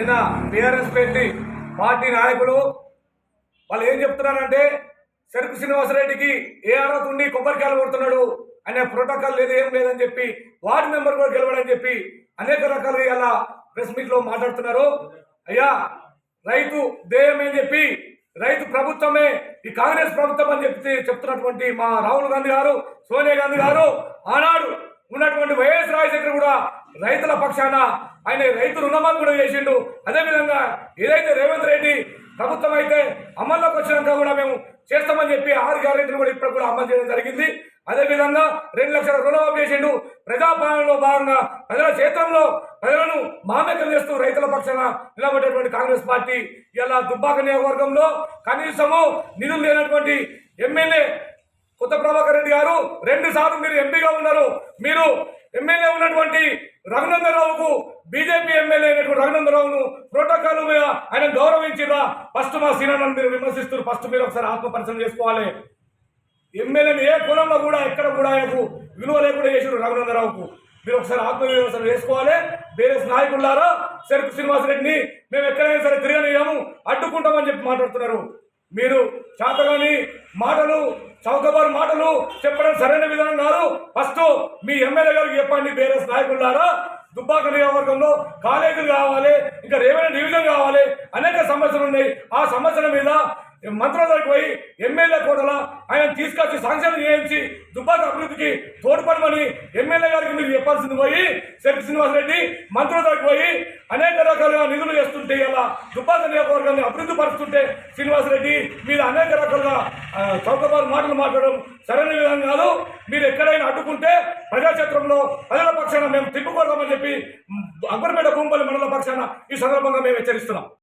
నిన్న టీఆర్ఎస్ పెట్టి పార్టీ నాయకులు వాళ్ళు ఏం చెప్తున్నారంటే చెరుకు శ్రీనివాసరెడ్డికి ఏ అర్హత ఉండి కొబ్బరికాయలు కొడుతున్నాడు అనే ప్రోటోకాల్ లేదు ఏం లేదని చెప్పి వార్డు మెంబర్ కూడా గెలవడని చెప్పి అనేక రకాలుగా ఇలా ప్రెస్ మీట్లో మాట్లాడుతున్నారు. అయ్యా రైతు దేయం అని చెప్పి రైతు ప్రభుత్వమే ఈ కాంగ్రెస్ ప్రభుత్వం అని చెప్పి చెప్తున్నటువంటి మా రాహుల్ గాంధీ గారు సోనియా గాంధీ గారు ఆనాడు ఉన్నటువంటి వైఎస్ రాజశేఖర్ కూడా రైతుల పక్షాన ఆయన రైతు రుణమాఫీ కూడా చేసిండు. అదేవిధంగా ఏదైతే రేవంత్ రెడ్డి ప్రభుత్వం అయితే అమల్లోకి వచ్చినాక కూడా మేము చేస్తామని చెప్పి ఆరు గ్యారెంటీలు కూడా ఇప్పుడు కూడా అమలు చేయడం జరిగింది. అదేవిధంగా రెండు లక్షల రుణమాఫీ చేసిండు. ప్రజాపాలనలో భాగంగా ప్రజల క్షేత్రంలో ప్రజలను మామేకం చేస్తూ రైతుల పక్షాన నిలబడేటువంటి కాంగ్రెస్ పార్టీ ఇలా దుబ్బాక నియోజకవర్గంలో కనీసము నిధులు లేనటువంటి ఎమ్మెల్యే కొత్త ప్రభాకర్ రెడ్డి గారు రెండు సార్లు మీరు ఎంపీగా ఉన్నారు. మీరు ఎమ్మెల్యే ఉన్నటువంటి రఘునందరావుకు బీజేపీ ఎమ్మెల్యే అయినటువంటి రఘునందరావును ప్రోటోకాల్ మీద ఆయన గౌరవించిరా? ఫస్ట్ మా సీనియర్లను మీరు విమర్శిస్తున్నారు. ఫస్ట్ మీరు ఒకసారి ఆత్మ పరిశీలన చేసుకోవాలి. ఎమ్మెల్యేని ఏ కులంలో కూడా ఎక్కడ కూడా ఆయనకు విలువ లేకుండా చేసారు రఘునందరావుకు మీరు ఒకసారి ఆత్మవిమర్శన చేసుకోవాలి. వేరే నాయకులారా చెరుకు శ్రీనివాసరెడ్డిని మేము ఎక్కడైనా సరే తిరగనియము అడ్డుకుంటామని చెప్పి మాట్లాడుతున్నారు. మీరు చేతగాని చౌకబారు మాటలు చెప్పడం సరైన విధానం కాదు. ఫస్ట్ మీ ఎమ్మెల్యే గారికి చెప్పండి వేరే నాయకులారా. దుబ్బాక నియోజకవర్గంలో కాలేజీలు కావాలి ఇంకా రేవైనా డివిజన్ కావాలి అనేక సమస్యలు ఉన్నాయి. ఆ సమస్యల మీద మంత్రుల పోయి ఎమ్మెల్యే కోటల ఆయన తీసుకొచ్చి సాంక్షన్ చేయించి దుబ్బాక అభివృద్ధికి తోడ్పడమని ఎమ్మెల్యే గారికి మీరు చెప్పాల్సింది పోయి శెట్టి శ్రీనివాసరెడ్డి మంత్రుల పోయి అనేక రకాలుగా నిధులు చేస్తుంటే ఇలా దుబ్బాక నియోజకవర్గాన్ని అభివృద్ధి పరుస్తుంటే శ్రీనివాసరెడ్డి మీరు అనేక రకాలుగా చౌకబారు మాటలు మాట్లాడడం సరైన విధంగా కాదు. మీరు ఎక్కడైనా అడ్డుకుంటే ప్రజాక్షేత్రంలో ప్రజల పక్షాన మేము తిప్పుకోవడమని చెప్పి అక్బర్పేట భూంపల్లి మండల పక్షాన ఈ సందర్భంగా మేము హెచ్చరిస్తున్నాం.